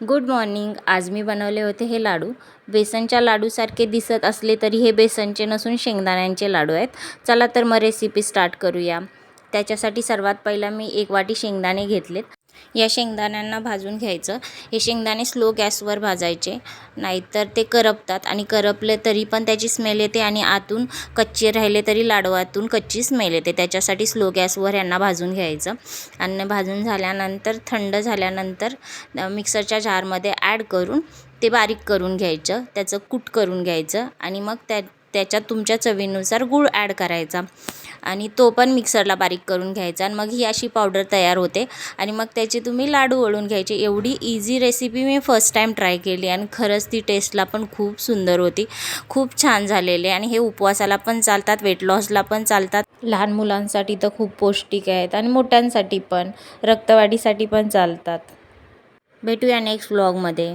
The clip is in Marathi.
Good morning. आज मी बनवले होते हे लाडू. बेसनच्या लाडूसारखे दिसत असले तरी हे बेसनचे नसून शेंगदाण्यांचे लाडू आहेत. चला तर मग रेसिपी स्टार्ट करूया. त्याच्यासाठी सर्वात पहिला मी एक वाटी शेंगदाणे घेतलेत. या शेंगदाण्यांना भाजून घ्यायचं. हे शेंगदाणे स्लो गॅसवर भाजायचे. नाहीतर ते करपतात आणि करपले तरी पण त्याची स्मेल येते आणि आतून कच्चे राहिले तरी लाडवातून कच्ची स्मेल येते. त्याच्यासाठी स्लो गॅसवर यांना भाजून घ्यायचं. आणि भाजून झाल्यानंतर थंड झाल्यानंतर मिक्सरच्या जारमध्ये ॲड करून ते बारीक करून घ्यायचं. त्याचं कूट करून घ्यायचं आणि मग त्या त्याच्यात तुमच्या चवीनुसार गूळ ॲड करायचा. आणि तो पण मिक्सरला बारीक करून घ्यायचा आणि मग ही अशी पावडर तयार होते. आणि मग त्याचे तुम्ही लाडू वळून घ्यायचे. एवढी इझी रेसिपी मी फर्स्ट टाईम ट्राय केली आणि खरंच ती टेस्टला पण खूप सुंदर होती. खूप छान झालेले आणि हे उपवासाला पण चालतात वेट लॉसला पण चालतात. लहान मुलांसाठी तर खूप पौष्टिक आहेत आणि मोठ्यांसाठी पण रक्तवाढीसाठी पण चालतात. भेटूया नेक्स्ट व्लॉगमध्ये